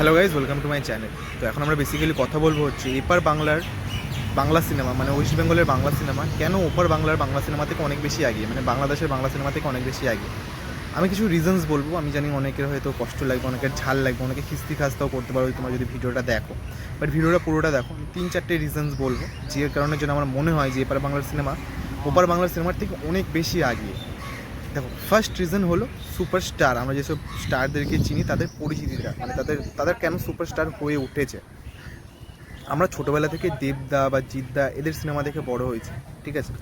Hello guys welcome to my channel তো এখন আমরা বেসিক্যালি কথা বলব হচ্ছে এপার বাংলার বাংলা সিনেমা মানে ওয়েস্ট বেঙ্গলের বাংলা সিনেমা কেন ওপার বাংলার বাংলা সিনেমা থেকে অনেক বেশি আগে মানে বাংলাদেশের বাংলা সিনেমা থেকে অনেক বেশি আগে? আমি কিছু রিজনস বলব, আমি জানি অনেকের হয়তো কষ্ট লাগবে, অনেকের ঝাল লাগবে, অনেকে খিস্তি খাস্তাও করতে পারো তোমার যদি ভিডিওটা দেখো। বাট ভিডিওটা পুরোটা দেখো, আমি তিন চারটে রিজনস বলব, যে কারণের জন্য আমার মনে হয় যে এপার বাংলার সিনেমা ওপার বাংলার সিনেমার থেকে অনেক বেশি এগিয়ে দেখো ফার্স্ট রিজন হলো সুপারস্টার আমরা যেসব স্টারদেরকে চিনি, তাদের পরিচিতিটা মানে তাদের তাদের কেন সুপারস্টার হয়ে উঠেছে? আমরা ছোটোবেলা থেকে দেবদা বা জিদ্দা এদের সিনেমা দেখে বড় হয়েছি, ঠিক আছে?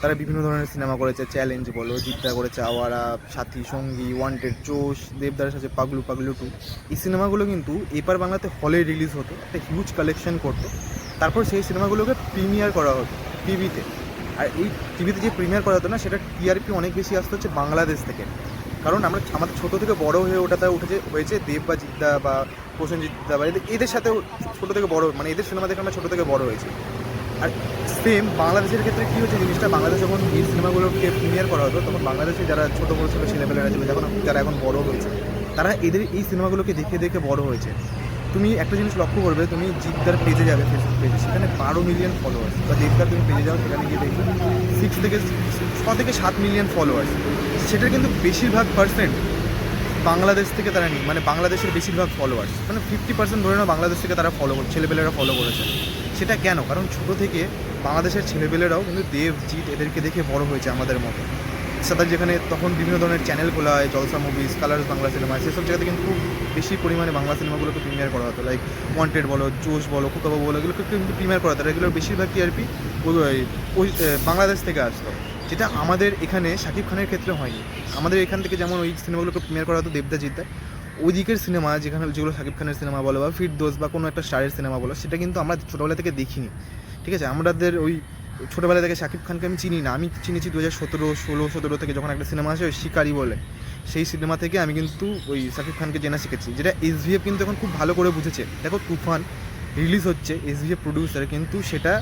তারা বিভিন্ন ধরনের সিনেমা করেছে চ্যালেঞ্জ বলো, জিদ্দা করেছে, আওয়ারা, সাথী, সঙ্গী ওয়ান্টেড জোশ দেবদার সাথে পাগলু পাগলু টু এই সিনেমাগুলো কিন্তু এপার বাংলাতে হলে রিলিজ হতো, একটা হিউজ কালেকশন করতো। তারপর সেই সিনেমাগুলোকে প্রিমিয়ার করা হতো টিভিতে আর এই টিভিতে যে প্রিমিয়ার করা হতো না, সেটা টিআরপি অনেক বেশি আসতে হচ্ছে বাংলাদেশ থেকে। কারণ আমরা আমাদের ছোটো থেকে বড় হয়ে ওঠাতে উঠেছে, হয়েছে দেব বা জিদ্দা বা প্রসেনজিৎ দা বা এদের এদের সাথে ছোটো থেকে বড় মানে এদের সিনেমা দেখে আমরা ছোটো থেকে বড় হয়েছি। আর সেম বাংলাদেশের ক্ষেত্রে কী হচ্ছে জিনিসটা? বাংলাদেশ যখন এই সিনেমাগুলোকে প্রিমিয়ার করা হতো, তখন বাংলাদেশে যারা ছোটো বড়ো ছোটো ছেলেপেলেরা ছিল যখন যারা এখন বড় হয়েছে, তারা এদের এই সিনেমাগুলোকে দেখে দেখে বড় হয়েছে। তুমি একটা জিনিস লক্ষ্য করবে, তুমি জিদ্দার পেজে যাবে ফেসবুক পেজে সেখানে বারো মিলিয়ন ফলোয়ার্স বা দেবদার তুমি পেজে যাও, সেখানে গিয়ে দেখবে সিক্স থেকে ছ থেকে সাত মিলিয়ন ফলোয়ার্স সেটার কিন্তু বেশিরভাগ পার্সেন্ট বাংলাদেশ থেকে তারা নেই মানে বাংলাদেশের বেশিরভাগ ফলোয়ার্স মানে ফিফটি পার্সেন্ট ধরে নাও বাংলাদেশ থেকে তারা ফলো করছে ছেলেপেলেরা ফলো করেছে। সেটা কেন? কারণ ছোটো থেকে বাংলাদেশের ছেলেপেলেরাও কিন্তু দেব, জিৎ এদেরকে দেখে বড় হয়েছে আমাদের মতো। সাথে যেখানে তখন বিভিন্ন ধরনের চ্যানেল খোলা হয়, Jalsha movies Colors Bangla cinema সেসব জায়গাতে কিন্তু খুব বেশি পরিমাণে বাংলা সিনেমাগুলোকে প্রিমিয়ার করা হতো। লাইক ওয়ান্টেড বলো জোশ বলো কুকাবো বলো, এগুলোকে কিন্তু প্রিমিয়ার করা হতো। এগুলোর বেশিরভাগ টিআরপি ওই বাংলাদেশ থেকে আসতো। যেটা আমাদের এখানে শাকিব খানের ক্ষেত্রে হয়নি। আমাদের এখান থেকে যেমন ওই সিনেমাগুলোকে প্রিমিয়ার করা হতো দেবদা জিদ্দা ওই দিকের সিনেমা যেখানে, যেগুলো শাকিব খানের সিনেমা বলো বা ফিরদোস বা কোনো একটা স্টারের সিনেমা বলো, সেটা কিন্তু আমরা ছোটোবেলা থেকে দেখিনি। ঠিক আছে? আমাদের ওই ছোটোবেলা থেকে শাকিব খানকে আমি চিনি না। আমি চিনেছি দু হাজার সতেরো, ষোলো, সতেরো থেকে যখন একটা সিনেমা আসে, ওই শিকারি বলে। সেই সিনেমা থেকে আমি কিন্তু ওই শাকিব খানকে জেনা শিখেছি, যেটা এসভিএফ কিন্তু এখন খুব ভালো করে বুঝেছে। দেখো, তুফান রিলিজ হচ্ছে এসভিএফ প্রডিউসার কিন্তু সেটা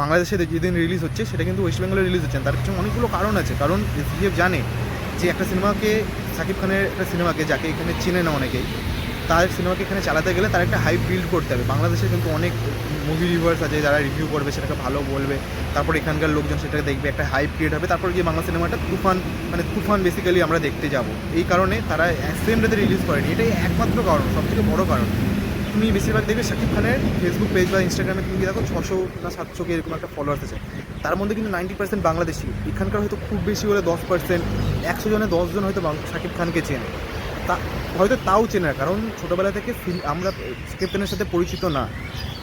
বাংলাদেশে যেদিন রিলিজ হচ্ছে, সেটা কিন্তু ওয়েস্ট বেঙ্গলে রিলিজ হচ্ছে। তার পিছনে অনেকগুলো কারণ আছে। কারণ এসভিএফ জানে যে একটা সিনেমাকে, শাকিব খানের একটা সিনেমাকে, যাকে এখানে চেনে না অনেকেই তার সিনেমাকে এখানে চালাতে গেলে তার একটা হাইপ বিল্ড করতে হবে। বাংলাদেশে কিন্তু অনেক মুভি রিভিউয়ার্স আছে যারা রিভিউ করবে, সেটাকে ভালো বলবে। তারপর এখানকার লোকজন সেটাকে দেখবে, একটা হাইপ ক্রিয়েট হবে। তারপর গিয়ে বাংলা সিনেমাটা তুফান মানে তুফান বেসিক্যালি আমরা দেখতে যাব। এই কারণে তারা সেম ডেতে রিলিজ করেনি। এটাই একমাত্র কারণ, সবথেকে বড় কারণ। তুমি বেশিরভাগ দেখবে শাকিব খানের ফেসবুক পেজ বা ইনস্টাগ্রামে তুমি দেখো ছশো না সাতশো এরকম একটা ফলোয়ার্স আছে। তার মধ্যে কিন্তু নাইনটি পার্সেন্ট বাংলাদেশি। এখানকার হয়তো খুব বেশি হলে দশ পার্সেন্ট একশো জনে দশজন হয়তো শাকিব খানকে চেনে। তা, হয়তো তাও চেনে কারণ ছোটোবেলা থেকে আমরা খানের সাথে পরিচিত না।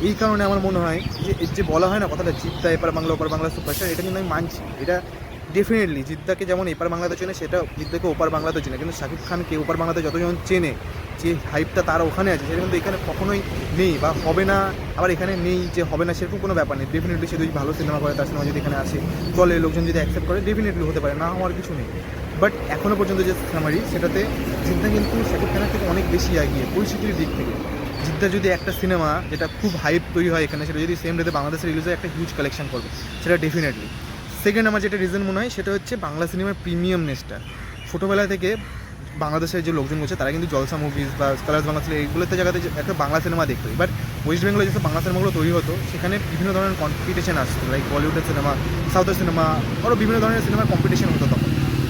এই কারণে আমার মনে হয় যে যে বলা হয় না কথাটা জিদ্দা এপার বাংলা, ওপার বাংলা সুপারস্টার এটা কিন্তু আমি মানছি। এটা ডেফিনেটলি জিদ্দাকে যেমন এপার বাংলাতে চেনে, সেটা জিদ্দাকে ওপার বাংলাতে চেনে। কিন্তু শাকিব খানকে ওপার বাংলাতে যতজন চেনে, যে হাইপটা তার ওখানে আছে সেটা কিন্তু এখানে কখনোই নেই বা হবে না, আবার এখানে নেই যে হবে না, সেরকম কোনো ব্যাপার নেই। ডেফিনেটলি সে যদি ভালো সিনেমা করে, তার সিনেমা যদি এখানে আসে, চলে, লোকজন যদি অ্যাকসেপ্ট করে ডেফিনেটলি হতে পারে, না হওয়ার কিছু নেই। বাট এখনও পর্যন্ত যে সামারি সেটাতে জিদ্দা কিন্তু শাকিব খানের থেকে অনেক বেশি এগিয়ে, পরিস্থিতির দিক থেকে। জিদ্দা যদি একটা সিনেমা যেটা খুব হাইপ তৈরি হয় এখানে, সেটা যদি সেম ডেতে বাংলাদেশে রিলিজ হয়, একটা হিউজ কালেকশন করবে, সেটা ডেফিনেটলি সেকেন্ড আমার যেটা রিজন মনে হয়, সেটা হচ্ছে বাংলা সিনেমার প্রিমিয়ামনেসটা ছোটোবেলা থেকে বাংলাদেশের যে লোকজন বলছে তারা কিন্তু জলসা মুভিজ বা কালার্স বাংলা সিনেমা এইগুলোতে জায়গাতে একটা বাংলা সিনেমা দেখতো। বাট ওয়েস্ট বেঙ্গলে যেসব বাংলা সিনেমাগুলো তৈরি হতো, সেখানে বিভিন্ন ধরনের কম্পিটিশন আসতো লাইক বলিউডের সিনেমা সাউথের সিনেমা আরও বিভিন্ন ধরনের সিনেমার কম্পিটিশন হতো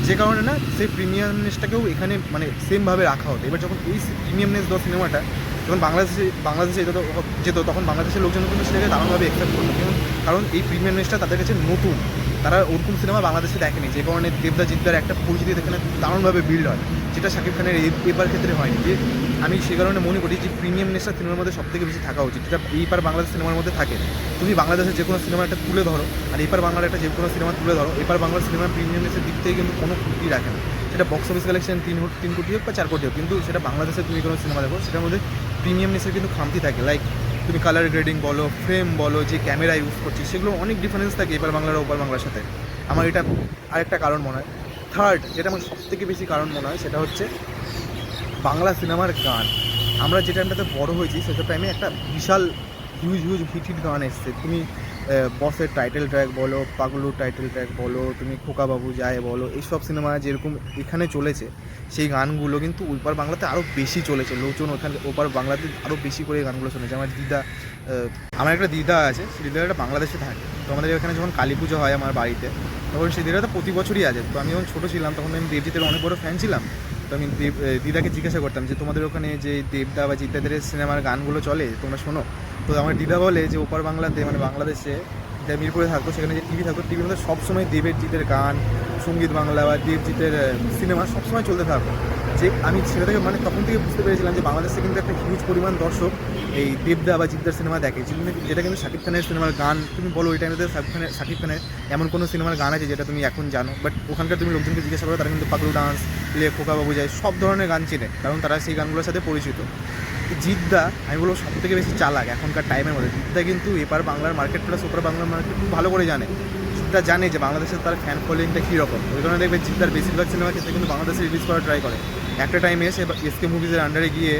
যে কারণে না, সেই প্রিমিয়ামনেসটাকেও এখানে মানে সেমভাবে রাখা হতো। এবার যখন এই প্রিমিয়ামনেস দেওয়া সিনেমাটা, যখন বাংলাদেশে বাংলাদেশে যেত যেত, তখন বাংলাদেশের লোকজন কিন্তু সেটাকে দারুণভাবে অ্যাকসেপ্ট করতো। কিন্তু কারণ এই প্রিমিয়ামনেসটা তাদের কাছে নতুন। তারা ওরকম সিনেমা বাংলাদেশে দেখেনি, যে কারণে দেবদা জিদ্দার একটা পরিচিতি এখানে দারুণভাবে বিল্ড হয়, যেটা শাকিব খানের এই পেপার ক্ষেত্রে হয়নি। যে আমি সে কারণে মনে করি যে প্রিমিয়ামনেসটা সিনেমার মধ্যে সব থেকে বেশি থাকা উচিত। যেটা এই পার বাংলাদেশ সিনেমার মধ্যে থাকে। তুমি বাংলাদেশের যে কোনো সিনেমা একটা তুলে ধরো, আর এপার বাংলার একটা যে কোনো সিনেমা তুলে ধরো এপার বাংলার সিনেমার প্রিমিয়ামনেসের দিক থেকে কিন্তু কোনো ত্রুটি রাখে না। সেটা বক্স অফিস কালেকশন তিন তিন কোটি হোক বা চার কোটি হোক, কিন্তু সেটা বাংলাদেশে তুমি কোনো সিনেমা দেখো, সেটার মধ্যে প্রিমিয়ামনেসের কিন্তু খামতি থাকে। লাইক তুমি কালার গ্রেডিং বলো ফ্রেম বলো, যে ক্যামেরা ইউজ করছি সেগুলো অনেক ডিফারেন্স থাকে এপার বাংলার ওপার বাংলার সাথে। আমার এটা আরেকটা কারণ মনে হয়। থার্ড যেটা আমার সব থেকে বেশি কারণ মনে হয়, সেটা হচ্ছে বাংলা সিনেমার গান। আমরা যে টাইমটাতে বড় হয়েছি সেসব টাইমে একটা বিশাল হিউজ হিউজ হিট হিট গান এসছে। তুমি বসের টাইটেল ট্র্যাক বলো, পাগলুর টাইটেল ট্র্যাক বলো, তুমি খোকাবাবু যায় বলো, এইসব সিনেমা যেরকম এখানে চলেছে, সেই গানগুলো কিন্তু ওপার বাংলাতে আরও বেশি চলেছে। লোকজন ওখানে, ওপার বাংলাতে আরও বেশি করে গানগুলো শুনেছে। আমার দিদা আমার একটা দিদা আছে সেই দিদাটা বাংলাদেশে থাকে। তো আমাদের এখানে যখন কালী পুজো হয় আমার বাড়িতে, তখন সেই দিদাটা প্রতি বছরই আছে তো আমি যখন ছোটো ছিলাম, তখন আমি দেবজিতের অনেক বড় ফ্যান ছিলাম। তো আমি দেব দিদাকে জিজ্ঞাসা করতাম যে, তোমাদের ওখানে যে দেবদা বা জিদ্দাদের সিনেমার গানগুলো চলে, তোমরা শোনো? তো আমার দিদা বলে যে, ওপার বাংলাতে মানে বাংলাদেশে যা মিরপুরে থাকতো, সেখানে যে টিভি থাকতো, টিভির মধ্যে সবসময় দেবের জিতের গান, সংগীত বাংলা বা দেবজিতের সিনেমা সবসময় চলতে থাকতো। যে আমি সেটা থেকে মানে তখন থেকে বুঝতে পেরেছিলাম যে বাংলাদেশে কিন্তু একটা হিউজ পরিমাণ দর্শক এই দেবদা বা জিদ্দার সিনেমা দেখে। যেটা কিন্তু শাকিব খানের সিনেমার গান, তুমি বলো ওই টাইমে শাকিব খানের শাকিব খানের এমন কোনো সিনেমার গান আছে যেটা তুমি এখন জানো। বাট ওখানকার তুমি লোকজনকে জিজ্ঞাসা করো, তারা কিন্তু পাগলু ডান্স প্লে খোকা বাবু যায়, সব ধরনের গান চেনে। কারণ তারা সেই গানগুলোর সাথে পরিচিত। জিদ্দা, আমি বলব সব থেকে বেশি চালাক এখনকার টাইমের মধ্যে। জিদ্দা কিন্তু এপার বাংলার মার্কেট প্লাস ওপার বাংলার মার্কেট খুব ভালো করে জানে। জিদ্দা জানে যে বাংলাদেশের তার ফ্যান ফলোয়িংটা কীরকম। ওই কারণে দেখবে জিদ্দার বেশিরভাগ সিনেমা ক্ষেত্রে কিন্তু বাংলাদেশে রিলিজ করার ট্রাই করে। একটা টাইমে এসে এসকে মুভিজের আন্ডারে গিয়ে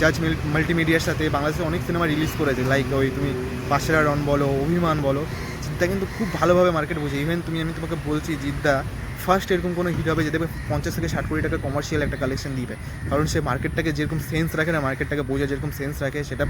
জাজ মাল্টিমিডিয়ার সাথে বাংলাদেশে অনেক সিনেমা রিলিজ করেছে। লাইক ওই তুমি পাশেরা রন বলো অভিমান বলো জিদ্দা কিন্তু খুব ভালোভাবে মার্কেট বোঝে ইভেন তুমি, আমি তোমাকে বলছি, জিদ্দা ফার্স্ট এরকম কোনো হিট হবে যে দেখবে পঞ্চাশ থেকে ষাট কোটি টাকা কমার্শিয়াল একটা কালেকশন দিবে। কারণ সে মার্কেটটাকে যেরকম সেন্স রাখে না মার্কেটটাকে বোঝা যেরকম সেন্স রাখে, সেটা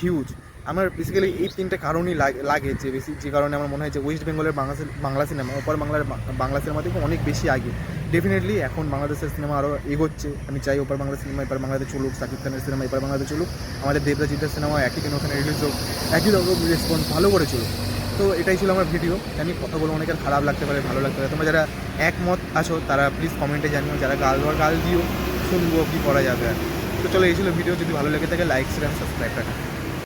হিউজ আমার বেসিক্যালি এই তিনটে কারণই লাগে যে বেশি, যে কারণে আমার মনে হয় যে ওয়েস্ট বেঙ্গলের বাংলা বাংলা সিনেমা ওপর বাংলার বাংলা সিনেমা থেকে অনেক বেশি আগে। ডেফিনেটলি এখন বাংলাদেশের সিনেমা আরও এগোচ্ছে। আমি চাই ওপার বাংলা সিনেমা এবার বাংলাতে চলুক, সাকিব খানের সিনেমা এবার বাংলাতে চলুক। আমাদের দেবরাজিতের সিনেমা একই দিন ওখানে রিলিজ হোক, একই রকম রেসপন্স ভালো করে চলুক। তো এটাই ছিল আমার ভিডিও। আমি কথা বলে অনেকের খারাপ লাগতে পারে, ভালো লাগতে পারে। তোমরা যারা একমত আছো, তারা প্লিজ কমেন্টে জানিও। যারা গাল দেওয়ার গাল দিও, শুনব কী করা যাবে আর তো চলো, এই ছিল ভিডিও। যদি ভালো লেগে থাকে লাইক শেয়ার সাবস্ক্রাইব রাখা